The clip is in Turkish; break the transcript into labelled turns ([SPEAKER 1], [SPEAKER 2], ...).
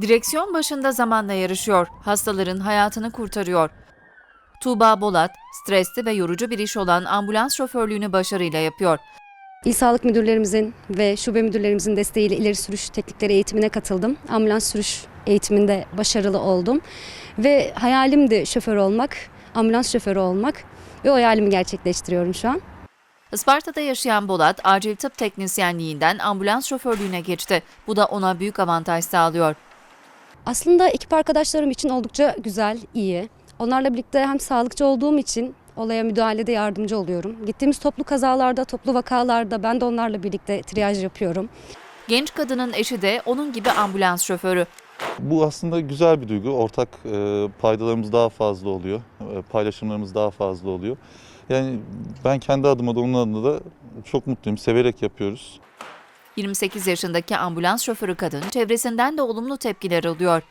[SPEAKER 1] Direksiyon başında zamanla yarışıyor, hastaların hayatını kurtarıyor. Tuğba Bolat, stresli ve yorucu bir iş olan ambulans şoförlüğünü başarıyla yapıyor.
[SPEAKER 2] İl Sağlık Müdürlerimizin ve şube müdürlerimizin desteğiyle ileri sürüş teknikleri eğitimine katıldım. Ambulans sürüş eğitiminde başarılı oldum. Ve hayalimdi şoför olmak, ambulans şoförü olmak ve o hayalimi gerçekleştiriyorum şu an.
[SPEAKER 1] Isparta'da yaşayan Bolat, acil tıp teknisyenliğinden ambulans şoförlüğüne geçti. Bu da ona büyük avantaj sağlıyor.
[SPEAKER 2] Aslında ekip arkadaşlarım için oldukça güzel, iyi. Onlarla birlikte hem sağlıkçı olduğum için olaya müdahalede yardımcı oluyorum. Gittiğimiz toplu kazalarda, toplu vakalarda ben de onlarla birlikte triyaj yapıyorum.
[SPEAKER 1] Genç kadının eşi de onun gibi ambulans şoförü.
[SPEAKER 3] Bu aslında güzel bir duygu. Ortak e, paydalarımız daha fazla oluyor. E, paylaşımlarımız daha fazla oluyor. Yani ben kendi adıma da onun adına da çok mutluyum. Severek yapıyoruz.
[SPEAKER 1] 28 yaşındaki ambulans şoförü kadın çevresinden de olumlu tepkiler alıyor.